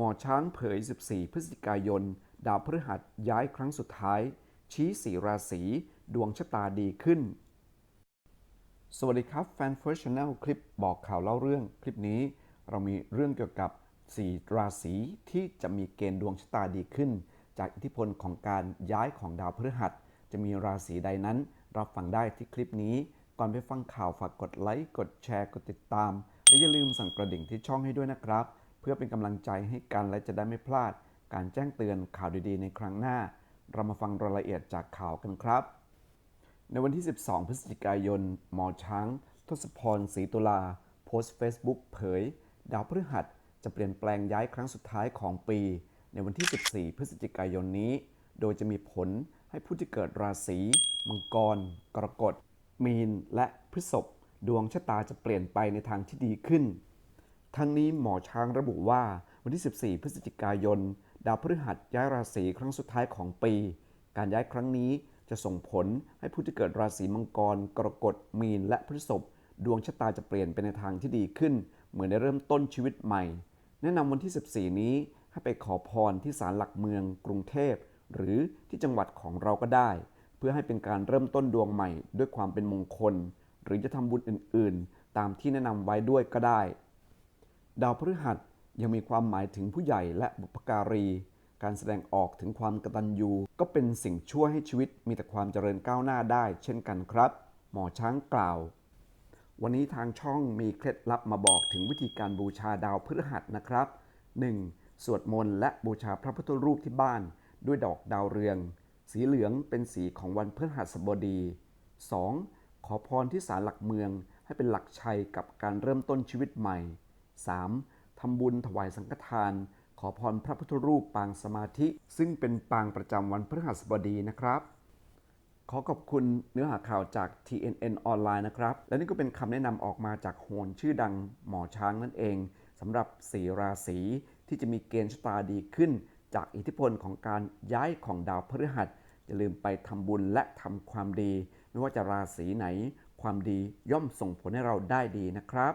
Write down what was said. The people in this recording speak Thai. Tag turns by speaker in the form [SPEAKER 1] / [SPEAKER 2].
[SPEAKER 1] หมอช้างเผย 14 พฤศจิกายน ดาวพฤหัสย้ายครั้งสุดท้าย ชี้สีราศีดวงชะตาดีขึ้น สวัสดีครับแฟน First Channel คลิปบอกข่าวเล่าเรื่อง คลิปนี้เรามีเรื่องเกี่ยวกับ4ราศีที่จะมีเกณฑ์ดวงชะตาดีขึ้น จากอิทธิพลของการย้ายของดาวพฤหัส จะมีราศีใดนั้น รับฟังได้ที่คลิปนี้ ก่อนไปฟังข่าวฝากกดไลค์กดแชร์กดติดตาม และอย่าลืมสั่งกระดิ่งที่ช่องให้ด้วยนะครับ พื่อเป็นกำลังใจให้กันและจะได้ไม่พลาด การแจ้งเตือนข่าวดีๆ ในครั้งหน้า เรามาฟังรายละเอียดจากข่าวกันครับ ในวันที่ 12 พฤศจิกายน หมอช้าง ทศพรศรีตุลา โพสต์ Facebook เผย ดาวพฤหัสจะเปลี่ยนแปลงย้ายครั้งสุดท้ายของปี ในวันที่ 14 พฤศจิกายนนี้ โดยจะมีผลให้ผู้ที่เกิดราศี มังกร กรกฎ มีน และพฤษภดวงชะตาจะเปลี่ยนไปในทางที่ดีขึ้น ทั้งนี้หมอช้างระบุว่าวันที่ 14 พฤศจิกายน ดาวพฤหัสย้ายราศีครั้งสุดท้ายของปี การย้ายครั้งนี้จะส่งผลให้ผู้ที่เกิดราศีมังกร กรกฎ มีน และพฤษภดวงชะตาจะเปลี่ยนไปในทางที่ดีขึ้น เหมือนได้เริ่มต้นชีวิตใหม่ แนะนำวันที่ 14 นี้ให้ไปขอพรที่ศาลหลักเมือง กรุงเทพ หรือที่จังหวัดของเราก็ได้ เพื่อให้เป็นการเริ่มต้นดวงใหม่ ด้วยความเป็นมงคล หรือจะทำบุญอื่น ๆ ตามที่แนะนำไว้ด้วยก็ได้ ดาวพฤหัสยังมีความหมายถึงผู้ใหญ่และบุพการี การแสดงออกถึงความกตัญญู ก็เป็นสิ่งช่วยให้ชีวิตมีแต่ความเจริญก้าวหน้าได้ เช่นกันครับ หมอช้างกล่าว วันนี้ทางช่องมีเคล็ดลับมาบอกถึงวิธีการบูชาดาวพฤหัสนะครับ 1. สวดมนต์และบูชาพระพุทธรูปที่บ้าน ด้วยดอกดาวเรือง สีเหลืองเป็นสีของวันพฤหัสบดี 2. ขอพรที่ศาลหลักเมืองให้เป็นหลักชัยกับการเริ่มต้นชีวิตใหม่ 3. ทำบุญถวายสังฆทาน ขอพรพระพุทธรูปปางสมาธิ ซึ่งเป็นปางประจำวันพฤหัสบดีนะครับ ขอขอบคุณเนื้อหาข่าวจาก TNN ออนไลน์นะครับ และนี่ก็เป็นคำแนะนำออกมาจากโหนชื่อดังหมอช้างนั่นเองสำหรับสีราศีที่จะมีเกณฑ์ชะตาดีขึ้น จากอิทธิพลของการย้ายของดาวพฤหัสอย่าลืมไปทำบุญและทำความดี ไม่ว่าจะราศีไหน ความดีย่อมส่งผลให้เราได้ดีนะครับ